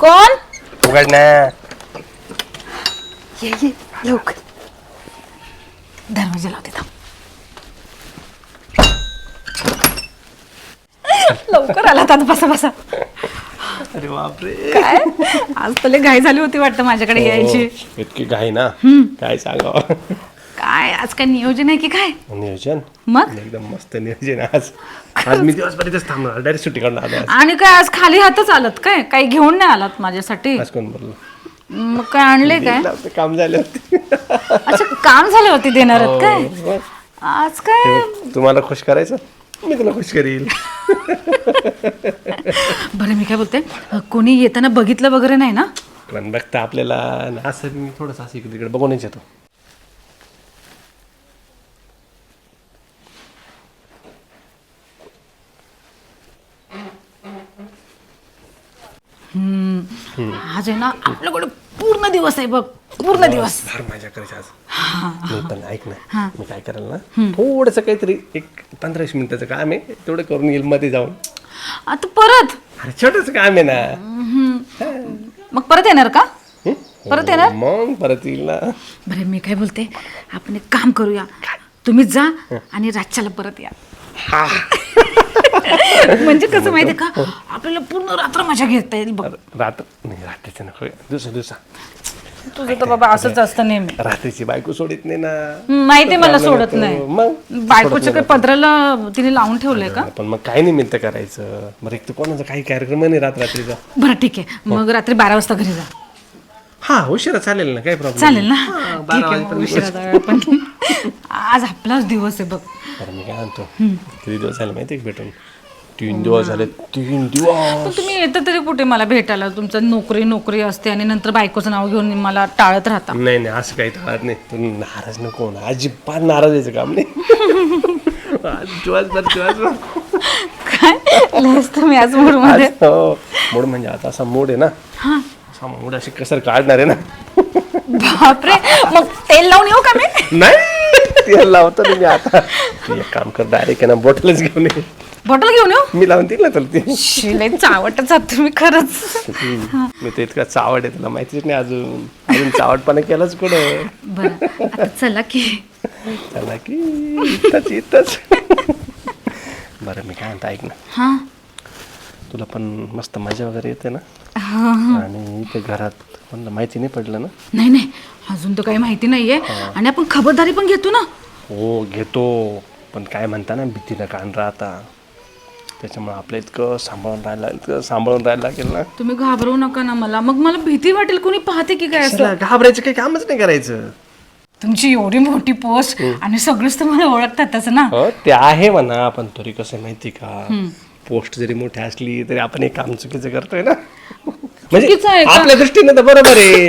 कोण? उघड ना ये ये लवकर दरवाजा लावते थांब. लवकर आला आता बसा बसा. अरे बापरे. काय? आज तुला घाई झाली होती वाटतं माझ्याकडे यायची हो, इतकी घाई ना? काय सांगावं? काय? आज काय नियोजन आहे की काय? नियोजन? मग? एकदम मस्त नियोजन आहे आज. आज मी दिवसभर थांबणार डायरेक्ट सुट्टी आलो आज. आणि काय आज खाली हातच आलात काय? काही घेऊन नाही आलात माझ्यासाठी? आज कोण बोललो? मग काय आणले काय? काम झाले होते. अच्छा काम झाले होते देणार आहेत काय? हो. आज काय? तुम्हाला खुश करायचं? मी तुला खुश करील. बरं मी काय बोलते? कोणी येताना बघितलं वगैरे नाही ना? पण बघता आपल्याला? ना असं मी थोडंसं असं इकडे तिकडे बघूनच येतो. आज आहे ना आपल्याकडे पूर्ण दिवस आहे बघ. पूर्ण दिवस. फार मजा करायची आज. मी पण ऐक ना मी काय करेल ना थोडस काहीतरी एक पंधरा वीस मिनिटाचं काम आहे तेवढं करून येईल मध्ये जाऊन. आता परत? अरे छोटस काम आहे ना. मग परत येणार का? परत येणार? मग परत येईल ना. बरं मी काय बोलते आपण एक काम करूया. तुम्ही जा आणि रातच्याला परत या. म्हणजे कसं माहितीये का? आपल्याला पूर्ण रात्र मजा घेता येईल बघ. रात्र नाही रात्रीचं नको. दुसऱ्या दिवसा. तुझं तर बाबा असंच असतं नेहमी. रात्रीची बायको सोडित नाही ना. माहितीये मला सोडत. नाही. मग? बायकोच्या काही पदराला तिने लावून ठेवलंय का? पण मग काय निमित्त करायचं? बरं एक तर कोणाचा काही कार्यक्रम नाही रात रात्रीचा बरं ठीक आहे. मग रात्री बारा वाजता घरी जा. हा उशिरा चालेल ना काही प्रॉब्लेम चालेल ना? ठीक आहे मग उशिरा जाऊया आपण आज आपलाच दिवस आहे बघ. मी काय म्हणतो? किती दिवस झाले माहिती आहे का भेटून? तीन दिवस झाले तीन दिवस. पण तुम्ही येतं तरी कुठे मला भेटायला? तुमचं नोकरी नोकरी असते आणि नंतर बायकोचं नाव घेऊन मला टाळत राहता. नाही नाही असं काही टाळत नाही. तू नाराज नको ना. अजिबात नाराज यायचं काम नाही. आज दिवसभर दिवसभर काय? लयच तुम्ही आज मूडमध्ये. आज हो मूड म्हणजे आता असा मूड आहे ना. असा मूड अशी कसर काढणार आहे ना. बापरे. मग तेल लावून येऊ का मी? नाही तेल लावतो ना मी आता. तू एक काम कर डायरेक्ट आहे ना बॉटलच घेऊन ये. बॉटल घेऊन येऊ? मी लावून दिलं तुला ते. शिले चावटच जात तुम्ही खरंच. मी तर इतका चावड आहे तुला माहितीच नाही अजून. अजून चावटपणा केलाच कुठं? बरं आता चला की. चला की इथंच इथंच. बरं मी काय म्हणतो ऐक ना. हा. तुला पण मस्त मजा वगैरे येते ना? हा. आणि इथे घरात कोणाला माहिती नाही पडलं ना? नाही नाही. अजून तर काही माहिती नाहीये. आणि आपण खबरदारी पण घेतो ना? हो घेतो. पण काय म्हणता ना भीतीला कान राहता. त्याच्यामुळे आपलं इतकं सांभाळून राहायला इतकं सांभाळून राहायला लागेल ना. तुम्ही घाबरवू नका ना मला. मग मला भीती वाटेल कोणी पाहते की काय असं? चला, घाबरायचं काही कामच नाही करायचं. तुमची एवढी मोठी पोस्ट आणि सगळेच तुम्हाला ओळखतात तसं ना. हो ते आहे म्हणा पण तरी कसं आहे माहिती का? पोस्ट जरी मोठी असली तरी आपण एक काम चुकीचं करतोय ना. म्हणजे चुकीचं आहे का? आपल्या दृष्टीने तर बरोबर आहे.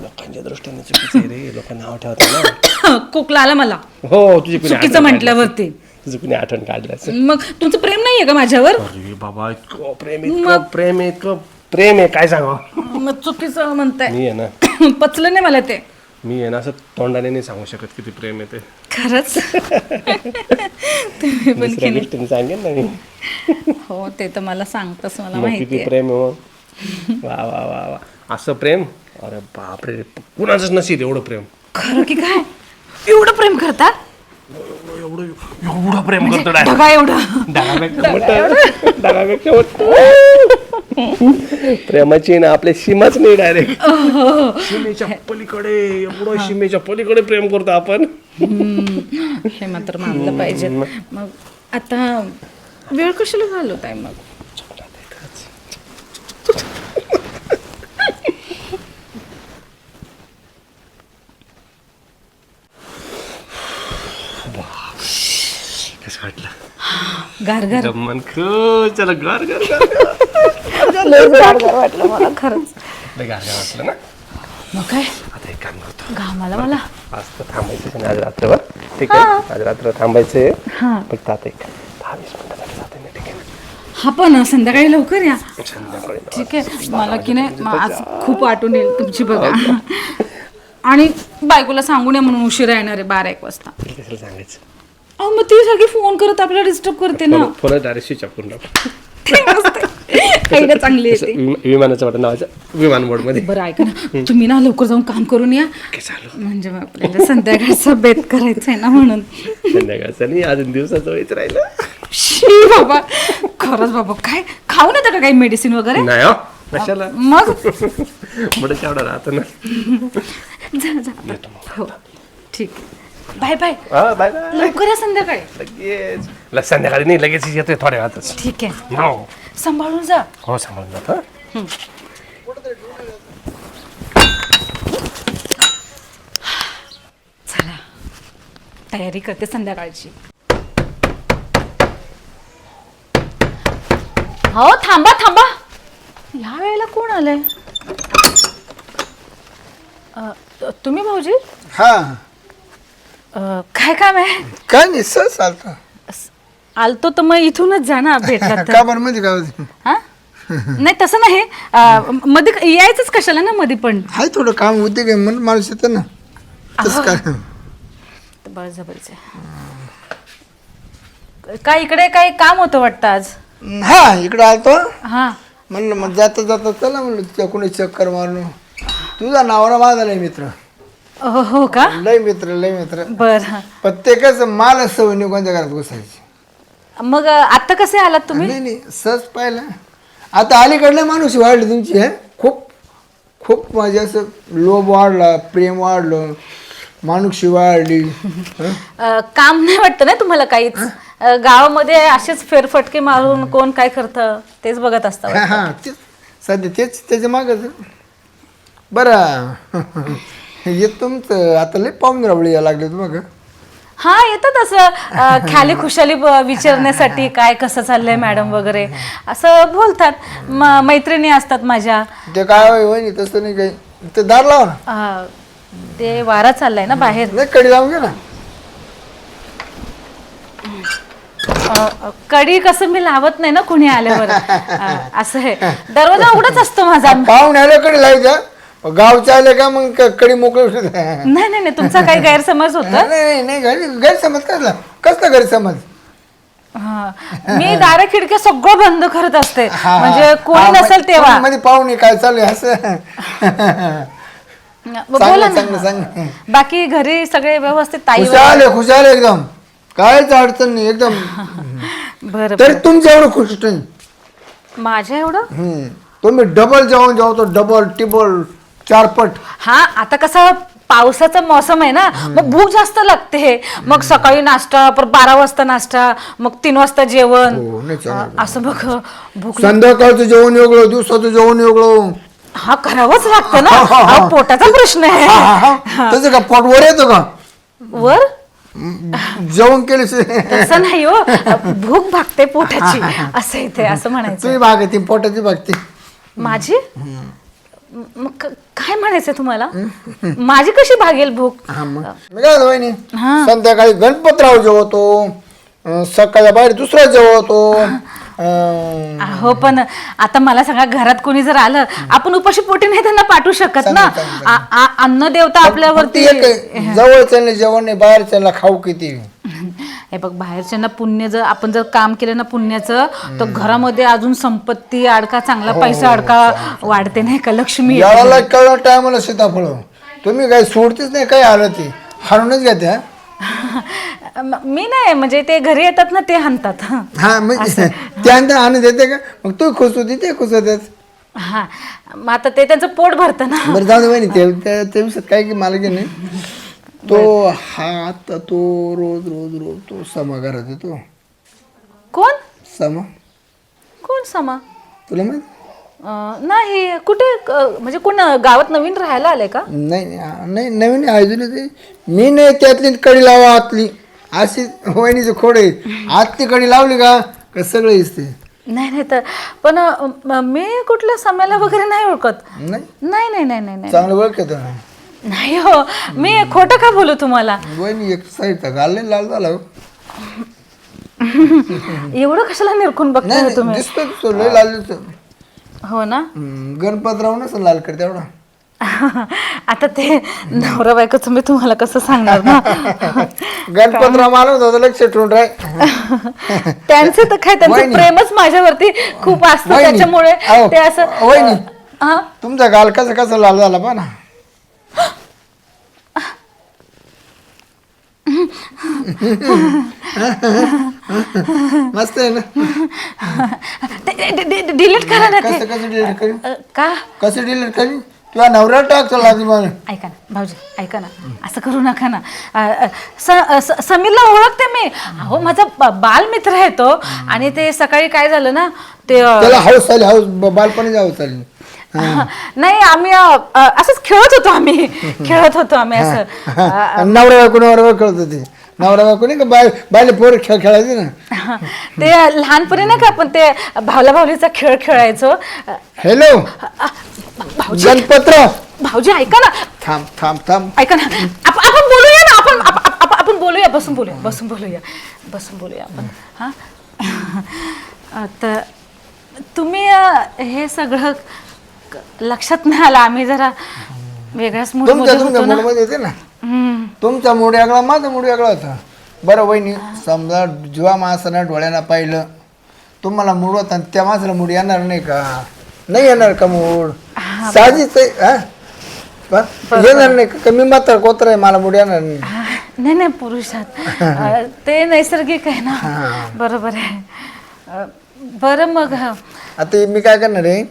लोकांच्या दृष्टीने चुकीचं आहे रे. लोक नाव ठेवतात ना. कोकला आला मला. हो तुझी कुणी चुकीचं आठवण म्हटल्यावरती. काढली. तुझं कुणी आठवण काढलं असेल. मग तुमचं नाहीये का माझ्यावर? अरे बाबा इतकं प्रेम इतकं प्रेम आहे, इतकं प्रेम आहे काय सांगावं? मग चुकीचं म्हणताय. मी आहे ना. पचलं नाही मला ते. मी आहे ना असं तोंडाने नाही सांगू शकत किती प्रेम आहे ते. खरंच? तुम्ही पण दुसऱ्या गोष्टीने सांगेन ना मी. हो ते तर मला सांगतच मला मग माहिती किती आहे. प्रेम आहे मग वा वा वा वा. असं प्रेम? अरे बापरे कुणाचंच नसीब एवढं प्रेम. खरं की काय? एवढं प्रेम करतात एवढं एवढं प्रेम करतो डाय ढगा एवढं. डागापेक्षा मोठं डागापेक्षा मोठं प्रेमाची ना आपल्या सीमाच नाही डायरेक्ट. सीमेच्या पलीकडे एवढं सीमेच्या पलीकडे प्रेम करतो आपण. हे मात्र मानलं पाहिजे. मग आता वेळ कशाला घालवताय मग कसं वाटलं गार गार. मन खूप चला घर घर घर गार. गार वाटलं मला खरंच. गार गार वाटलं ना? मग काय? आता एक काम करतो. घामाला मला. आज तर थांबायचं नाही आज रात्रभर. ठीक आहे? आज रात्र थांबायचं हा. फक्त आता एक दहा वीस मिनिटासाठी जाते मी ठीक आहे हा पण संध्याकाळी लवकर या. संध्याकाळी ठीक आहे. मला की नाही म- आज खूप आठवण येईल तुमची बघा. आणि बायकोला सांगून या म्हणून उशिरा येणार आहे बारा एक वाजता. सांगायचं. अहो मग ती सगळी फोन करत आपल्याला डिस्टर्ब करते ना. फोन डायरेक्ट स्विच ऑफ करून टाकू. आयडिया चांगली येते विम- विमानाचं वाटत नावाचं विमान मोडमध्ये बरं ऐका ना. तुम्ही ना लवकर जाऊन काम करून या. काय चालू म्हणजे मग आपल्याला संध्याकाळचं बेत करायचं आहे ना म्हणून. संध्याकाळचं नाही अजून दिवसाचं व्हायचं राहिलं. शी बाबा खरंच बाबा काय? खाऊ नका का काही मेडिसिन वगैरे? नाही हो. कशाला? मग? बडं चावडा राहतं ना. जा जा. हो ठीक. Bye bye. हा बाय बाय. लवकर या संध्याकाळी. लगेच. ल- संध्याकाळी नाही लगेच येतोय थोड्या वेळातच ठीक आहे. हो. सांभाळून जा. हो सांभाळून जात हं. चला. तयारी करते संध्याकाळची. हो थांबा थांबा. ह्या वेळेला कोण आलंय? अ, तुम्ही भाऊजी? हा. अ, काय काम आहे? काय नाही सहज चालतं. आलतो तर मग इथूनच जा ना भेटला तर. का बरं मध्ये काय होतं? हा? नाही तसं नाही. अ, मध्ये क- यायचंच कशाला ना मध्ये पण? आहे थोडं काम उद्योग आहे म्हणून माणूस येतं ना. तसं काय? बळजबरीच काय इकडे काही काम होतं वाटतं आज? हा इकडं आलतो. हा. म्हणलं मग जाता जाता चला म्हणलं कोणी चक्कर मारून. तुझा नावरा माझा लय मित्र. हो हो का? लय मित्र लय मित्र. बर. प्रत्येकाच माल सवय निघूनच्या घरात घुसायची. मग आता कसे आलात तुम्ही? नाही नाही सहज पाहिलं. आता अलीकडले माणूस वाढली तुमची हे? खूप खूप म्हणजे असं लोभ वाढला प्रेम वाढलं माणूशी वाढली हं? अ, काम नाही वाटतं ना तुम्हाला काहीच? अ, गावामध्ये असेच फेरफटके मारून कोण काय करतं तेच बघत असतं हा हा तेच. सध्या तेच त्याच्या मागच बरं. हे तुमचं आता लय पाहून रावळी या लागले तुम्हाला हा येतात असं खाली खुशाली विचारण्यासाठी काय कसं चाललंय मॅडम वगैरे असं बोलतात. म- मैत्रिणी असतात माझ्या. ते काय होय वहिनी तसं नाही काही. ते दार लावा ना. अ, ते वारा चाललाय ना बाहेर. नाही कडी लावून घे ना. अ, कडी कसं मी लावत नाही ना कुणी आल्यावर. अ, असं आहे. दरवाजा उघडच असतो माझा. पाहून आले कडी लावायच्या गावच्या आले का मग क- कडी मोकळी. नाही नाही नाही नाही तुमचा काही गैरसमज होता? नाही नाही गैरसमज कसला? कसला गैरसमज? हा. मी दारा खिडक्या सगळं बंद करत असते. हा, हा. म्हणजे कोणी हा, नसेल मग- तेव्हा. मध्ये पाहुणे काय चालू आहे असं. बोला चांगलं चांगलं ना चांगलं बाकी घरी सगळे व्यवस्थित ताई खुशाल आहे खुशाल आहे एकदम. काहीच अडचण नाही एकदम. बरं तरी बरं. तुमच्या एवढं खुश नाही माझ्या एवढं? हम्म. तुम्ही डबल जेवण जेवतो डबल टिबल चारपट. हा आता कसं पावसाचा मोसम आहे ना मग भूक जास्त लागते मग सकाळी नाश्ता परत बारा वाजता नाश्ता मग तीन वाजता जेवण. हो, नाही चांगलं. अ, असं बघ भूक संध्याकाळचं जेवण वेगळं दिवसाचं जेवण वेगळं. हा करावंच लागतं ना. हा, हा, हा. अहो, पोटाचा प्रश्न हा, हा, आहे हा. तसं का पोट वर येतो का? वर? जेवण केले तसं नाही हो. भूक भागते पोटाची. असं इथे असं म्हणायचं. तुम्ही भागती पोटाची भागती. माझी? मग क- काय म्हणायचं तुम्हाला? माझी कशी भागेल भूक? हा मग. मी काय वहिनी? हा. संध्याकाळी गणपतराव जेवतो अं, सकाळच्या बाहेर दुसरा जेवतो अं, हो पण आता मला सांगा घरात कोणी जर आलं आपण उपाशी पोटी नाही त्यांना पाठवू शकत ना? चालेल, चालेल. आ- आ- अन्न देवता आपल्यावरती एक आहे, जवळच्याला जेवण नाही बाहेरच्याला खाऊ किती? हे बघ बाहेरच्यांना पुण्य जर आपण जर काम केलं ना पुण्याचं तर घरामध्ये अजून संपत्ती अडका चांगला पैसा अडका वाढते नाही का लक्ष्मी? येते. याला कळलं टायमाला सीताफळ. तुम्ही काही सोडतेच नाही काही आलं ते. हाणूनच घ्या म- मी नाही म्हणजे ते घरी येतात ना ते हाणतात. हा म्हणजे त्यानंतर आणून देते का? मग तू खुश होती ते खुश होतात. हा मग आता ते त्यांचं पोट भरतं ना. बरं जाऊ दे वहिनी ते त्या त्या विषयात काय की मला की नाही. तो हा आता तो रोज रोज रोज तो समा घरात येतो. कोण? समा. कोण समा? तुला माहीत? अं, नाही कुठे म्हणजे कोण गावात नवीन राहायला आले का? नाही नाही नवीन अजून ते मी नाही त्यातली कडी लावा आतली. अशी वहिनीची खोड आहे. आतली कडी लावली का का सगळं दिसते नाही नाही तर पण अं, म- मी कुठल्या समाला वगैरे नाही ओळखत. नाही. नाही नाही नाही नाही नाही. चांगलं ओळखतो. नाही हो मी खोटं का बोलू तुम्हाला? वहिनी एक घालले लाल झाला हो. एवढं कशाला निरखून नाही बघताय नाही, तुम्ही? दिसतो दिसतो लय लाल दिसतो हो ना? हम्म, गणपतराव नसेल लाल करते एवढा. आता ते नवरा बायकोचं मी तुम्हाला कसं सांगणार ना? गणपतराव मला होता लक्ष ठेवून राय. त्यांचं तर काय त्यांचं वहिनी. प्रेमच माझ्यावरती खूप असतं वहिनी. त्याच्यामुळे अहो, ते असं वहिनी. हा? तुमचा गाल कसा कसा लाल झाला पहा ना. मस्त आहे ना? डिलीट करा ना ते. कसं कसं डिलीट करीन अ, का? कसं डिलीट करीन तुझ्या नवऱ्या टाक चला मला ऐका ना भाऊजी ऐका ना. असं करू नका ना. अ, अ, स- अ, स- समीरला ओळखते मी. अहो माझा ब- बालमित्र आहे तो. आणि ते सकाळी काय झालं ना ते अ, त्याला हाऊस आली हाऊस बालपणी जाऊ चालेल नाही आम्ही अ, अ, असंच खेळत होतो आम्ही. खेळत होतो आम्ही असं. नवरा बायको नवरा बायको खेळत होते. नवरा बायको नाही का बाय बायले पोर खेळ खेळायचे ना? ते लहानपणी नाही का आपण ते भावला भावलीचा खेळ खेळायचो. अ, हॅलो? अ, भाऊजी. गणपतराव भाऊजी ऐका ना. थांब थांब थांब. ऐका ना. आप- आपण बोलूया ना. आपण आप- आप- आप- आपण बोलूया. बसून बोलूया बसून बोलूया. बसून बोलूया आपण. हां? तर तुम्ही अ, हे सगळं लक्षात नाही आलं. आम्ही जरा वेगळ्याच तुमच्या तुमच्या होतो ना. होते ना? हम्म. तुमचा मूड वेगळा माझा मूड वेगळा होता. बरं वहिनी समजा जेव्हा माणसानं डोळ्यानं पाहिलं तुम्हाला मूड होता आणि त्या माणसाला मूड येणार नाही का? नाही येणार का मूड साहजिक आहे हा? येणार नाही का? मी मात्र कोत्र आहे मला मूड येणार नाही. नाही नाही पुरुषात. अ, ते नैसर्गिक आहे ना. बरोबर आहे. अ, बरं मग. आता मी काय करणार आहे?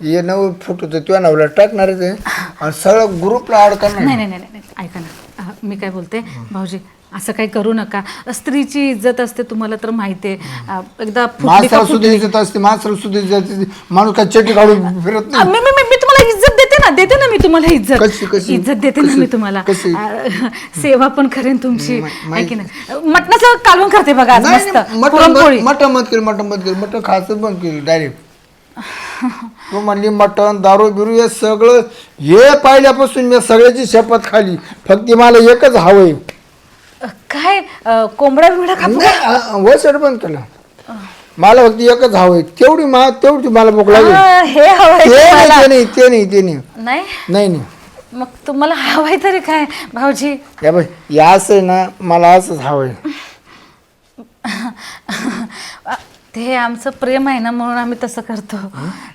हे नऊ फोटो तर तुझ्या नवऱ्याला टाकणारच आहे आणि सगळं ग्रुपला ऍड करणार नाही नाही नाही नाही ऐका ना. अह, मी काय बोलते? भाऊजी असं काही करू नका. स्त्रीची इज्जत असते तुम्हाला तर माहिती आहे. अह, एकदा फुटली का माणसाला फुटली. सुद्धा इज्जत असते माणसाला सुद्धा इज्जत असते. माणूस काय चेटी काढून फिरत अह, नाही. मी मी मी- मी तुम्हाला इज्जत देते ना देते ना मी तुम्हाला इज्जत. कशी-? इज्जत देते ना कशी? मी तुम्हाला. कशी? अह, सेवा पण करेन तुमची. मा- आहे की नाही मटणाचं कालवण करते बघा आज नाही मस्त. नाही, मटण पुरणपोळी. बंद- मटण बंद केलं मटण बंद केलं. मटण खायचं बंद केलं डायरेक्ट तू म्हणली मटण दारू बिरू हे सगळं हे पाहिल्यापासून मी सगळ्याची शपथ खाली. फक्त मला एकच हवंय. काय? अह, कोंबडा बिंबडा बंद केलं मला फक्त एकच हवंय. तेवढी मा तेवढी मला भूक लागेल. हे हवंय ते नाही तुम्हाला. ते नाही ते नाही ते नाही. नाही? नाही नाही. मग तुम्हाला हवंय तरी काय भाऊजी? या या असं आहे ना मला असंच हवंय. ते आमचं प्रेम आहे ना म्हणून आम्ही तसं करतो.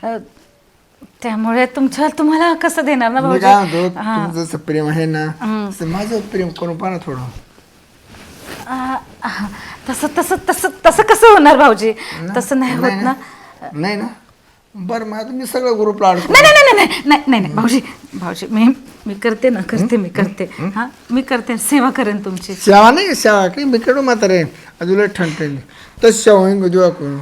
अ, त्यामुळे तुमच्या तुम्हाला कसं देणार ना मी काय म्हणतो भाऊजी हा. तुमचं जसं प्रेम आहे ना तसं माझं प्रेम करून पाहा ना थोडं. आ, आ, तसं तसं तसं तसं कसं होणार भाऊजी? तसं नाही होत ना? नाही ना? बरं मग आता मी सगळं ग्रुपला अडकतो नाही नाही नाही नाही नाही नाही नाही भाऊजी भाऊजी मी मी करते ना करते मी करते. हा मी करते सेवा करेन तुमची. सेवा नाही सेवा काही मी कडू म्हातारे. अजून ठणठणली तस सेवा होईन देवा करून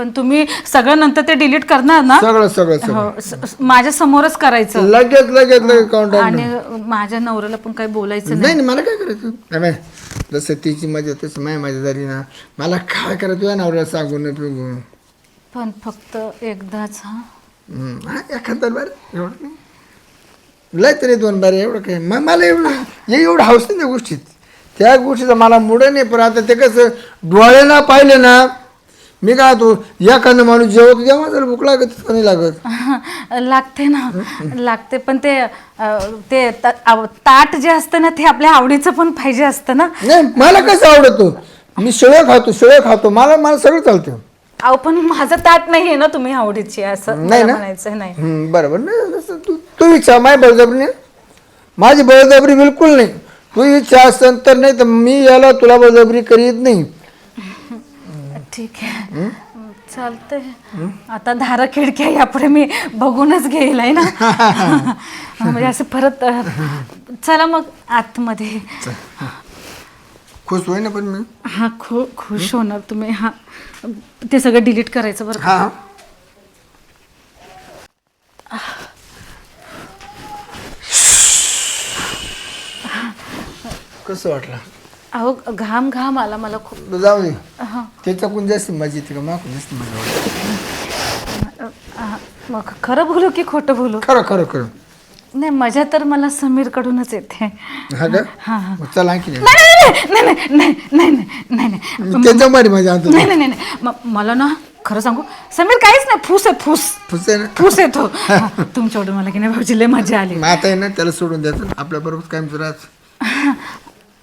पण तुम्ही सगळं नंतर ते डिलीट करणार ना? सगळं सगळं सगळं. हो स- स- माझ्या समोरच करायचं. लगेच लगेच लगेच काउंट आणि माझ्या नवऱ्याला पण काही बोलायचं नाही मला काय करायचं? नाही जसं तिची मजा तसं माझी मजा झाली ना. मला काय करायचं? तुझ्या नवऱ्याला सांगून पण फक्त एकदाच हा? हम्म, हा एखादा बरं एवढं नाही लय तरी दोन बारे एवढं काय? मग मला एवढं हे एवढं हौस नाही त्या गोष्टीत. त्या गोष्टीचा मला मुड नाही पण आता ते कसं डोळे ना पाहिले ना मी काय तो एखादं माणूस जेवतो जेव्हा जर भूक लागत का नाही लागत? लागते ना लागते. पण ते अ, ते त- आव- ताट जे असतं ना ते आपल्या आवडीचं पण पाहिजे असतं ना. नाही मला कसं आवडतो? मी शेळ्या खातो शेळ्या खातो. मला मला सगळं चालतं. अहो पण माझं ताट नाहीये ना तुम्ही आवडीची असं नाही मला ना? म्हणायचं नाही. हम्म, बरोबर. नाही तसं तू तू इच्छा माझी बळजबरी नाही. माझी बळजबरी बिलकुल नाही. तू इच्छा असेल तर नाही तर मी याला तुला बळजबरी करीत नाही. ठीक आहे. चालतंय. आता धारा खिडक्या यापुढे मी बघूनच घेईल आहे ना? म्हणजे असं परत अ, चला मग आतमध्ये. खुश होई ना पण मी? हा खू खुश होणार तुम्ही. हा ते सगळं डिलीट करायचं बरं का? हा. कसं वाटलं? अहो घाम घाम आला मला खूप. जाऊ दे. हा. त्याच्याकडून जास्त मजा येते का मागून जास्त मजा वाटते मग खरं बोलू की खोटं बोलू? खरं खरं खरं. नाही मजा तर मला समीरकडूनच येते. हा का? मग चला आणखी नाही. नाही नाही नाही नाही नाही नाही नाही त्याच्या मारी माझ्या आणतो. नाही नाही नाही नाही. म- मला ना खरं सांगू समीर काहीच नाही फूस आहे फूस. फुसे ना? फूस येतो तुमच्याकडून मला की नाही भाऊजी लय मजा आली. मग आता आहे ना त्याला सोडून द्यायचं आपल्या बरोबर कायम राहत.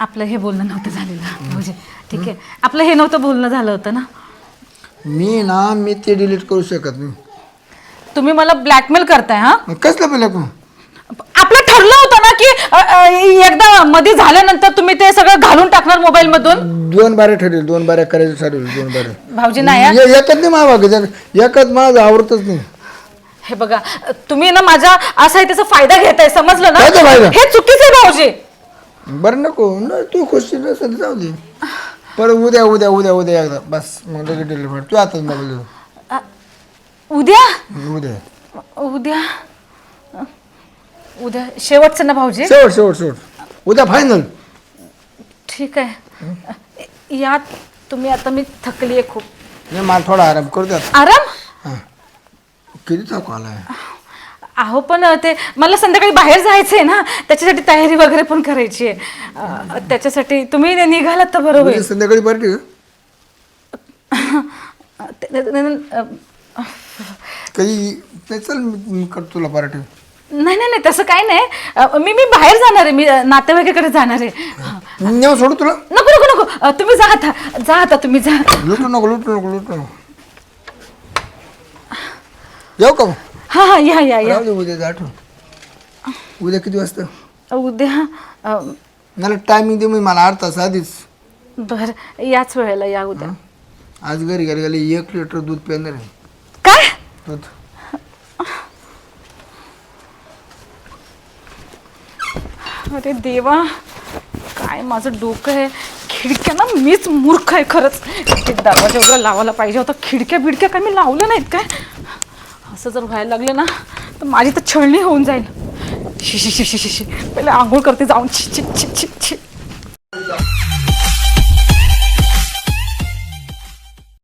आपलं हे बोलणं नव्हतं झालेलं. भाऊजी ठीक आहे. आपलं हे नव्हतं बोलणं झालं होतं ना? मी ना मी ते डिलीट करू शकत नाही. तुम्ही मला ब्लॅकमेल करताय हा? मग कसलं पहिलं आपलं ठरलं होतं ना की अ, अ, एकदा मध्ये झाल्यानंतर तुम्ही ते सगळं घालून टाकणार मोबाईल मधून दोन बारे ठरेल दोन बाऱ्या करायचं ठरवलं दोन बारे. भाऊजी नाही हा. ए- एकच नाही माझा एकच माझं आवडतच नाही. हे बघा तुम्ही ना माझा असा आहे त्याचा फायदा घेताय समजलं ना? काय तो फायदा? हे चुकीचं आहे भाऊजी. बरं नको न तू खुशी नसेल जाऊ दे. पर उद्या उद्या उद्या उद्या एकदा बस मग लगेच डिलीट तू आताच मोबाईल देऊ. अ, उद्या? उद्या. उद्या? उद्या शेवटचं ना भाऊजी? शेवट शेवट शेवट. उद्या फायनल ठीक आहे. या तुम्ही आता मी थकली आहे खूप. नाही मला थोडा आराम करू द्या. आराम? हां. किती थकवा आलाय? अहो पण ते मला संध्याकाळी बाहेर जायचं आहे ना त्याच्यासाठी तयारी वगैरे पण करायची आहे. अ, त्याच्यासाठी तुम्ही निघालात तर बरं उद्या होईल संध्याकाळी पार्टी ते- ते- ते- अ, कधी नाही चल मी मी करतो तुला पार्टी नाही नाही नाही तसं काही नाही. अ, मी मी बाहेर जाणार आहे मी अ, नातेवाईकाकडे जाणार आहे. हा. नेऊ सोडू तुला? नको नको नको. अ, तुम्ही जा आता जा आता तुम्ही जा. लुटू नको लुटू नको लुटू नको. येऊ का मग? हा हा या या या. राहू दे उद्या आठवण. उद्या किती वाजता? उद्या अ, मला टायमिंग दे मी मला अर्धा तास आधीच. बरं याच वेळेला या उद्या. आज घरी घरी गेले एक लिटर दूध पिणार आहे. काय? दूध. अरे देवा काय माझं डोकं आहे. खिडक्या ना मीच मूर्ख आहे खरंच. ते दरवाजा वगैरे लावायला पाहिजे होता. खिडक्या बिडक्या काय मी लावल्या नाहीत काय? असं जर व्हायला लागलं ना तर माझी तर छळणी होऊन जाईल. शिशी शिशी शिशी पहिले आंघोळ करते जाऊन छि छि छि छि छि